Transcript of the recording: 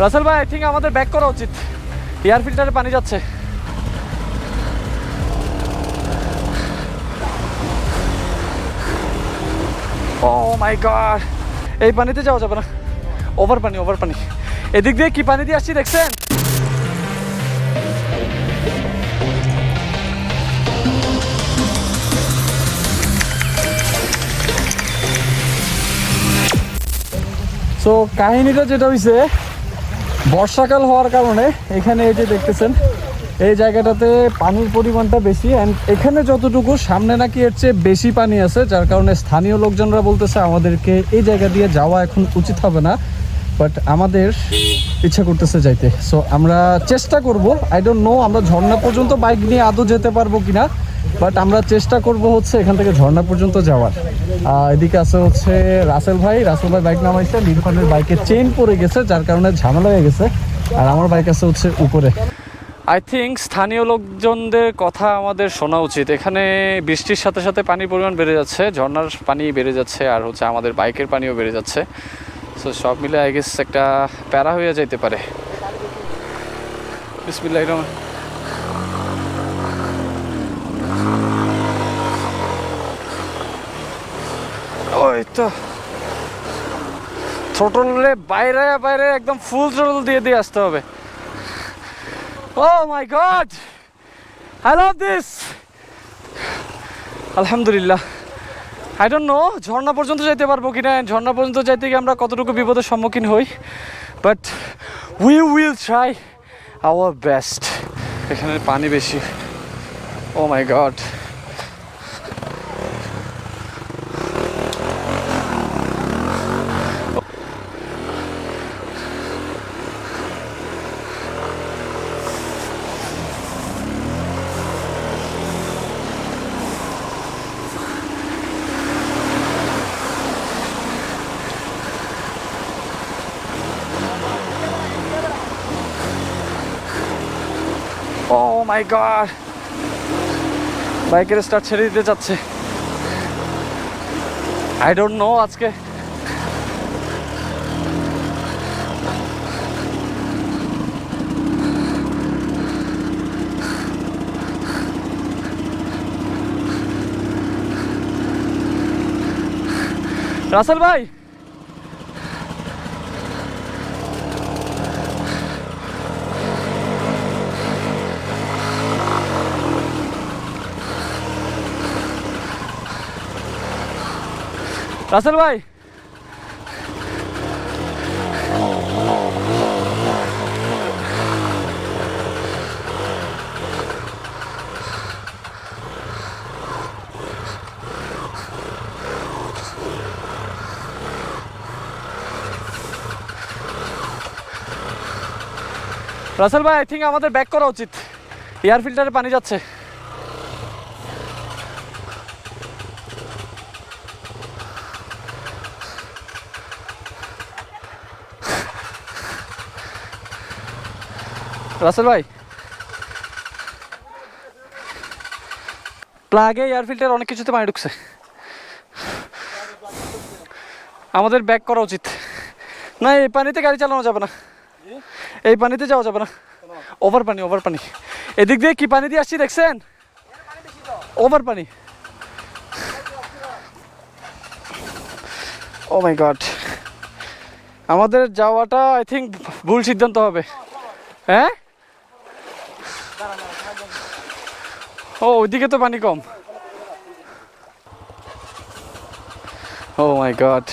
রাসেল ভাই I think আমাদের back করা উচিত। এয়ার ফিল্টারে পানি যাচ্ছে। ও মাই গড এই পানিতে যাওয়া যাবে না। ওভার পানি ওভার পানি। এদিক দিয়ে কি পানি দিয়ে আসছি দেখছেন? তো কাহিনীটা যেটা হইছে বর্ষাকাল হওয়ার কারণে এখানে এই যে দেখতেছেন, এই জায়গাটাতে পানির পরিমাণটা বেশি। অ্যান্ড এখানে যতটুকু, সামনে নাকি এর চেয়ে বেশি পানি আছে, যার কারণে স্থানীয় লোকজনরা বলতেছে আমাদেরকে এই জায়গা দিয়ে যাওয়া এখন উচিত হবে না। বাট আমাদের ইচ্ছা করতেছে যাইতে। সো আমরা চেষ্টা করব। আই ডোন্ট নো আমরা ঝর্ণা পর্যন্ত বাইক নিয়ে আদৌ যেতে পারব কিনা। বাট আমরা চেষ্টা করব হচ্ছে এখান থেকে ঝর্ণা পর্যন্ত যাওয়ার। এদিকে আছে হচ্ছে রাসেল ভাই। রাসেল ভাই বাইক নামাইছে। লিরফানের বাইকের চেন পড়ে গেছে, যার কারণে ঝামেলা হয়ে গেছে। আর আমার বাইক আছে হচ্ছে উপরে। আই থিঙ্ক স্থানীয় লোকজনদের কথা আমাদের শোনা উচিত। এখানে বৃষ্টির সাথে সাথে পানির পরিমাণ বেড়ে যাচ্ছে, ঝর্ণার পানি বেড়ে যাচ্ছে, আর হচ্ছে আমাদের বাইকের পানিও বেড়ে যাচ্ছে। সো সব মিলে আই গেস একটা প্যারা হয়ে যাইতে পারে। বিসমিল্লাহ রহমান তো থ্রোটলে বাইরে বাইরে একদম ফুল থ্রোটল দিয়ে দিয়ে আসতে হবে। ও my god I love this আলহামদুলিল্লাহ। আই ডোন্ট নো ঝর্ণা পর্যন্ত যাইতে পারব কিনা। ঝর্ণা পর্যন্ত যাইতে গিয়ে আমরা কতটুকু বিপদের সম্মুখীন হই। But we will try our best এখানে পানি বেশি। Oh my god oh my god বাইকের স্টার্ট ছেড়ে দিতে যাচ্ছে আই ডোন্ট নো আজকে। রাসেল ভাই! রাসেল ভাই। রাসেল ভাই আই থিঙ্ক আমাদের ব্যাক করা উচিত। এয়ার ফিল্টারে পানি যাচ্ছে। রাসেল ভাই। প্লাগে এয়ার ফিল্টার অনেক কিছুতে পানি ঢুকছে। আমাদের ব্যাক করা উচিত। না, এই পানিতে গাড়ি চালানো যাবে না। এই পানিতে যাওয়া যাবে না। ওভার পানি ওভার পানি। এদিক দিয়ে কি পানি দিয়ে আসছি দেখছেন? ওভার পানি। ও মাই গড আমাদের যাওয়াটা আই থিঙ্ক ভুল সিদ্ধান্ত হবে। হ্যাঁ? ও ওইদিকে তো পানি কম। ও মাই গড